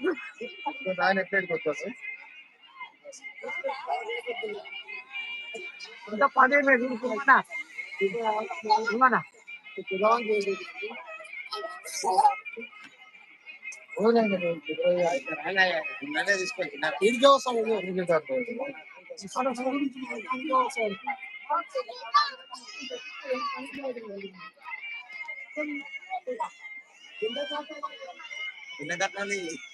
nine hundred को तो उनका पानी में भी कितना हुआ ना हो जाएँगे मैंने इसको ना फिर जाओ सब वो मुझे डर किन्ने दर्द नहीं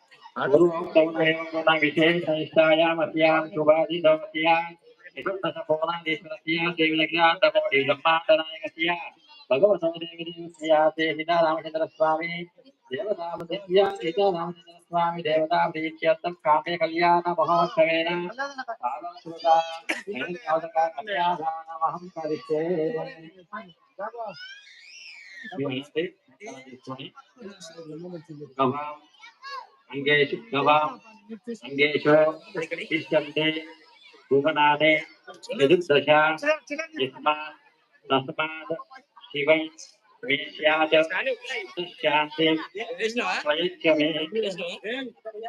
Aduh, Vision, Sanistaya, Matiam, Subadi, Domatiam, itu tersebut di Suratia, Dewi Legia, Tepuk di Lemah, Tanah yang Kesia. Bagus, di Suratia, Dehinda, Ramachandra Swami, Dewa Sama Dewa, Ita Ramachandra Swami, Dewa Tam, Dewi Chiyatam, Kami Kalyana, Mahot Kavena, Alam Suda, Hei, Kaudaka, Kaya, Dana, Maham, Kalishe, Bagus. Ini, ini, ini, ini, ini, ini, ini, अंगेषु नव अंगेषु तिष्ठन्ति भुवनादे, चतुर्दशा यस्मात् तस्मात् शिवं वेश्यात् शान्ति स्वयच्छमे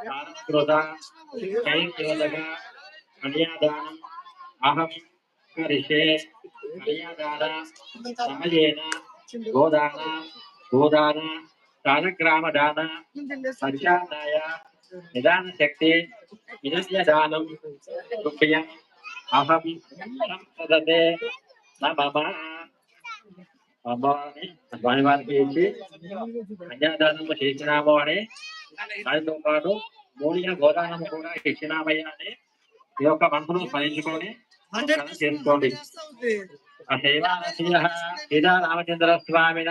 भारतकृता जयज्योतक मर्यादानम् अहं करिष्ये मर्यादान समयेन, गोदान गोदान గోదాన దానగ్రామదాన సంచానాయ నిదాన శక్తి వినస్యదానం కృపయం అహం సంసదతే నమమ అమ్మవారిని స్వామివారికి ఇచ్చి కన్యాదానము చేసినాము అని దానితో పాటు మూలియ గోదానము కూడా ఇచ్చినామయ్యా అని ఈ యొక్క మనసును స్మరించుకొని చేసుకోండి అశైవానశీల సీతా రామచంద్ర స్వామిన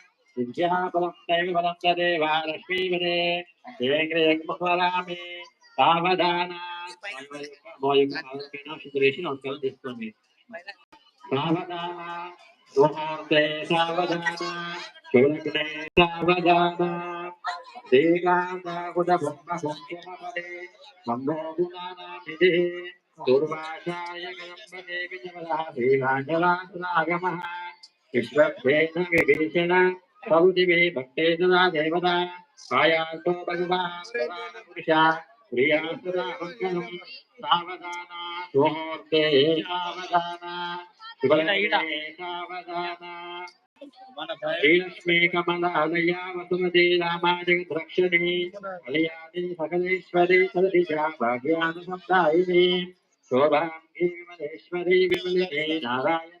లగ్నం హృదయం తదేవ దారాబలం చంద్రాబలం తదేవ విద్యాబలం దైవ బలం తదేవ లక్ష్మీవదే దేంగ్రేగ్మహరామి సావధాన శుక్రేషి నమస్కారం చేసుకోండి సావధాన ముహూర్తే సావధాన శులగ్నే సావధాన శ్రీకాంతాకుటభుంగభుంగమపదే మంగోగుణానామిదే దుర్వాసాయ గణపతే విజమదః శ్రీరాంజలాంతరాగమః విశ్వభేద విభీషణ కౌతివే భక్తే సదా దేవతా కాయాంతో భగవాన్ పురుష ప్రియాసురా మంగళం సావధాన ముహూర్తే సావధాన శ్రీలక్ష్మీ కమలాలయ వసుమతి రామాజగద్రక్షణి కళ్యాణి సకలేశ్వరి సదృశా శోభాంగి నారాయణే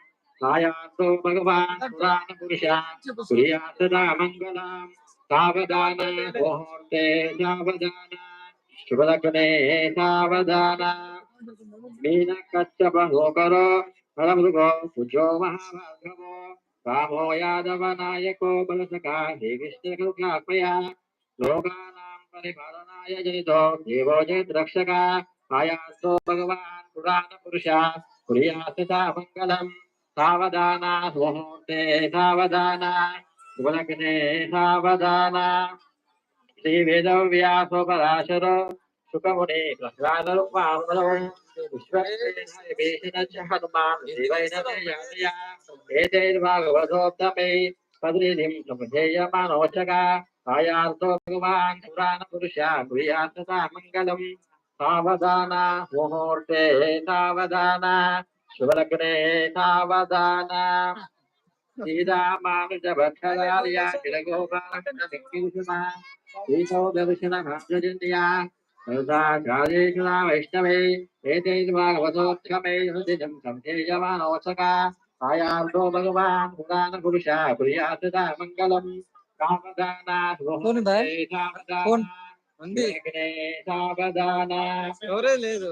పురాణ పురుష ప్రియాసదా మంగళం సావధాన ముహూర్తే సావధాన శుభలగ్నే సావధాన మీన కచ్చప లోకరో నరమృగో పుజో మహాభాగవో రామో యాదవ నాయకో బలసకా శ్రీకృష్ణకృపాత్మయా లోకానాం పరిపాలనాయ జనితో దేవో జయద్రక్షక ఆయాస్తో భగవాన్ పురాణ పురుష ప్రియాసతా మంగళం సావధాన ముహూర్తే సావధాన శుభలగ్నే సావధాన శ్రీ వేదవ్యాసోపరాశరో సుఖముని ప్రసాదరూపామలో విశ్వేశ సముధేయమానోచక ఆయార్తో భగవాన్ పురాణ పురుష ప్రియాతదా మంగళం సావధాన ముహూర్తే సావధాన శుభలగ్నే సావధాన కిలగోపాలకుమా శ్రీకౌ దర్శన భక్తజన్యా సదాచార్యేషు వైష్ణవే. ఏతైర్భాగవతోత్తమై హృదిజం సంధేయమానోచక ఆయార్తో భగవాన్ పురాణ పురుష ప్రియాతదా మంగళం. ఉంది సావధాన లేదు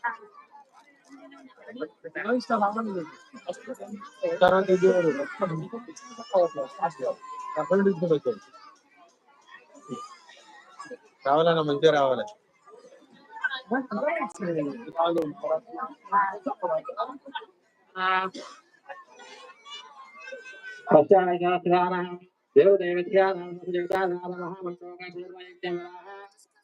చేయి. మళ్ళీ రావాలి తర్వాత ఇది అక్కడ తీసుకొని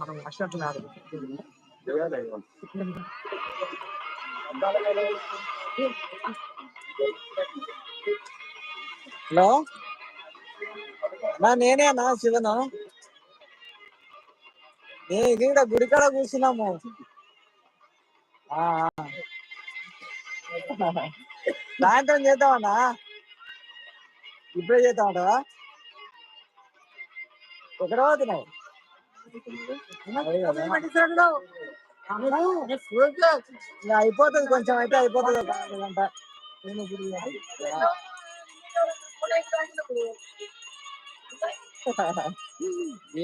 మనం హలో నా నేనేనా శివను? నేను ఇక్కడ గుడికాడ కూర్చున్నాము. ఆ, ఆ. సాయంత్రం చేద్దామన్నా ఇప్పుడే చేద్దామంటావా? ఎక్కడ పోతున్నావు? ఇంకా అయిపోతుంది కొంచెం అయితే అయిపోతుంది ఒక అరగంట.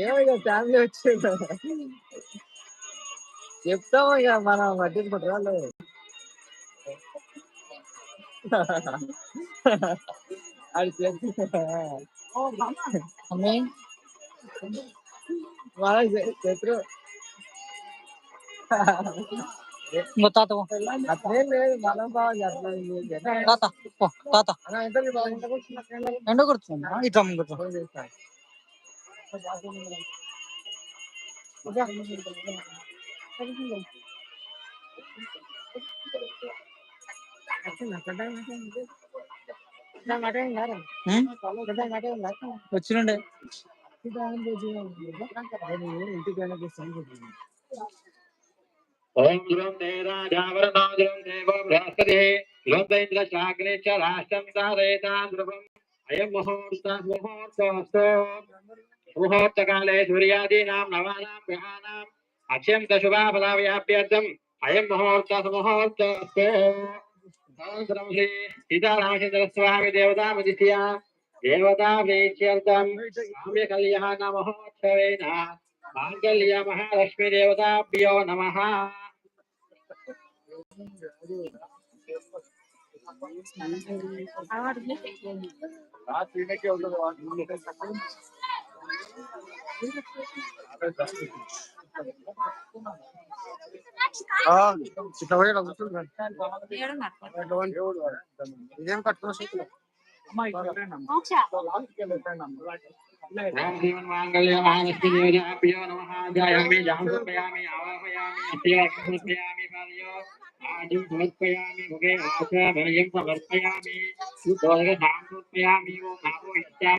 ఏమో ఇక ఫ్యామిలీ వచ్చింది. చెప్తాము ఇక మనం పట్టించుకుంటారా हमें हमारा क्षेत्र बता दो अपने में मालूम पाव जाता है ये देता है ताता ओ ताता ना इंटर भी बाल इंटर कुछ ना इंटर करते हैं ना इतना मंगते हैं अच्छा ना कटा వచ్చినండే. ఓం ధ్రువం దే రాజావరణో బృహస్పతి. ధ్రువం దైంద్ర రాష్ట్రం ధారయతాం ధ్రువం. అయం ముహూర్త ముహూర్తోస్తు. ముహూర్తకాలే సూర్యాదీనాం నవానాం గ్రహాణాం అత్యంత శుభాఫలావ్యాప్యర్థం అయం ముహూర్త ब्रह्मे इदाराशितस्वामि देवतामतिथ्या देवताभ्यैत्यर्थं काम्यकल्यः नमोत्सवेन माङ्गल्यमहालक्ष्मीदेवताभ्यो नमः। ఇదేం కట్టుకున్న ఓం శ్రీమన్మాంగళ్య మహాలక్ష్మి దేవతాభ్యో నమః ధ్యాయామి జాంసర్పయామి ఆవాహయామి అత్యాయం సమర్పయామి పాదయో ఆజం సమర్పయామి ముఖే ఆశాభయం సమర్పయామి సుతోదక సమర్పయామి ఓం నామో ఇత్యా ఓం శ్రీమన్మాంగళ్య మహాలక్ష్మి ఓం శ్రీమన్మాంగళ్య మహాలక్ష్మి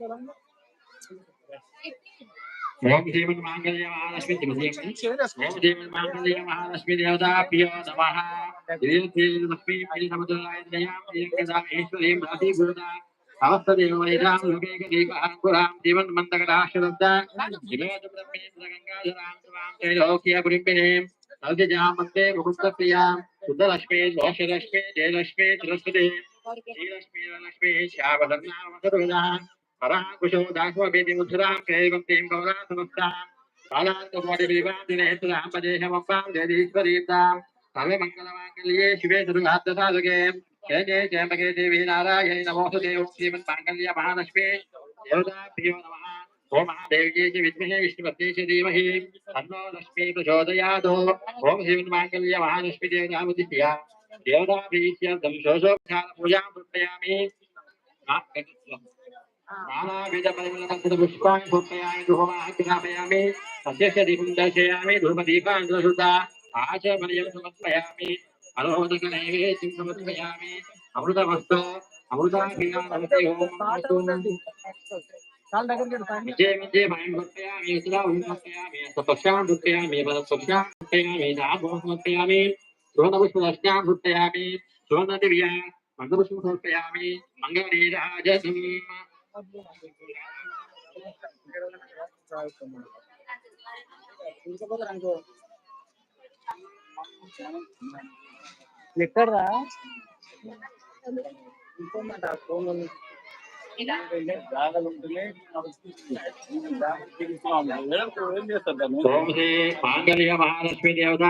ओम जीवन मांगल्य महालक्ष्मी ओम जीवन मांगल्य महालक्ष्मी देवता प्रिय नमः लक्ष्मी प्रिय समुदाय दयाम एकदा ईश्वरी भ्राति गुरुदा अवस्थदेवैरां लोकैकदीपहाङ्कुरां जीवन्मन्दकटाश्रद्धाङ्गाधरां लोकीयपुरिम्बिनीं सौजयां वंदे मुकुन्दप्रियाँ शुद्धलक्ष्मी दोषलक्ष्मी जयलक्ष्मी सरस्वती श्रीलक्ष्मी लक्ष्मी श्यामधर्णामसदुर्गान् पराकुशो दासोऽभिमुद्रां कैवं तीं गौरासमस्तां कालान्तकोटिविवादिनेतुरां पदेशमप्पां देवीश्वरीतां सर्वमङ्गलमाङ्गल्ये शिवे सर्वार्थसाधके जय जय देवी नारायणे नमोऽस्तु देवो श्रीमन्माङ्गल्य महालक्ष्मी देवताभ्यो नमः ओम महादेव्ये च विद्महे विष्णुपत्ये च धीमहि तन्नो लक्ष्मी प्रचोदयात् ओम श्रीमन्माङ्गल्य महालक्ष्मी देवतामुदित्या देवताभ्यैः పుష్పాన్ని సమర్పయామి ధూమాగ్రాపయామి సస్యస్య దీపం దర్శయామి. ధూమదీపాన్ ఆచమనయం సమర్పయామి. అలోదక నైవేద్యం సమర్పయామి. అమృతమస్తు అమృతాభియానమతే సమర్పయామి. ఉత్తరాం సమర్పయామి. సువర్ణదివ్య మంగళపుష్పం సమర్పయామి. ఎక్కడరా ఏం చేస్తారు ఓం శ్రీ మాంగళ్య మహాలక్ష్మి దేవతా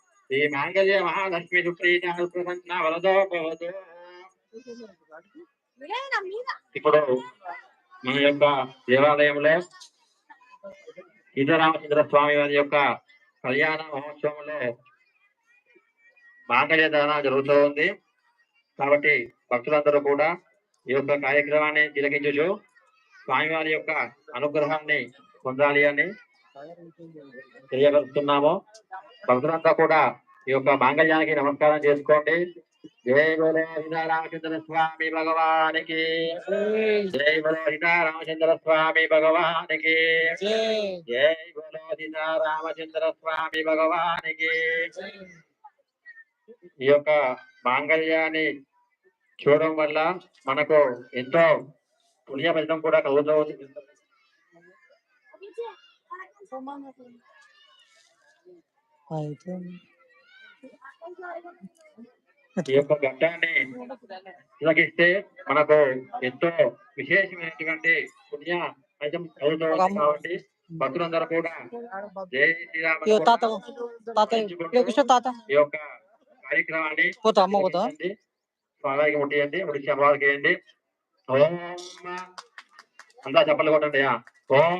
ఈ మాంగళ్య మహాలక్ష్మి సుప్రీత ప్రసన్న వరదో ఇప్పుడు మన యొక్క దేవాలయంలో సీతారామచంద్ర స్వామి వారి యొక్క కళ్యాణ మహోత్సవంలో మాంగళ్య దానం జరుగుతూ ఉంది. కాబట్టి భక్తులందరూ కూడా ఈ యొక్క కార్యక్రమాన్ని తిలకించు స్వామివారి యొక్క అనుగ్రహాన్ని పొందాలి అని తెలియపరుస్తున్నాము. భక్తులంతా కూడా ఈ యొక్క మాంగళ్యానికి నమస్కారం చేసుకోండి. జై బోలో సీతారామచంద్ర స్వామి భగవానికి. జై బోలో సీతారామచంద్ర స్వామి భగవానికి. జై బోలో సీతారామచంద్ర స్వామి భగవానికి. ఈ యొక్క మాంగళ్యాన్ని చూడడం వల్ల మనకు ఎంతో పుణ్య ఫలితం కూడా కలుగుతుంది అయితే ఈ యొక్క ఘట్టాన్ని తిలకిస్తే మనకు ఎంతో విశేషమైనటువంటి పుణ్య ఫలితం కలుగుతుంది కాబట్టి భక్తులందరూ కూడా జై శ్రీరామ ఈ యొక్క కార్యక్రమాన్ని. స్వామికి ముట్టియండి ముట్టి శర్వాలు చేయండి. ఓం అంతా చెప్పలు కొట్టండి. ఓం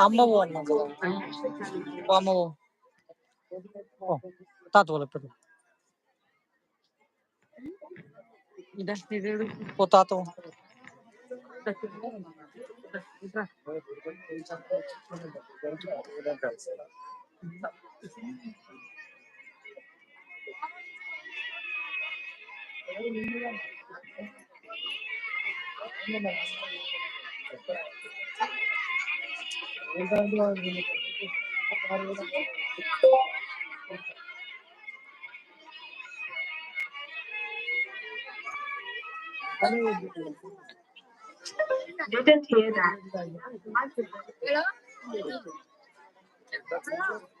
అమ్మ పో. పో. తాత పోలే పెద్ద పో తాత పో. Didn't hear that. Hello? Hello?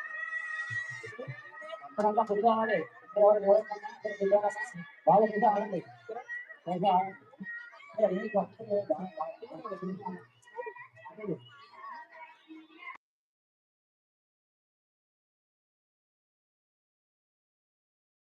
అక్కడంతా కొద్దిగా ఆడండి. ఎవరు ఎవరికమ్మా? ఇక్కడ కొద్దిగా ఆడండి. బాగా కొద్దిగా ఆడండి. కొద్దిగా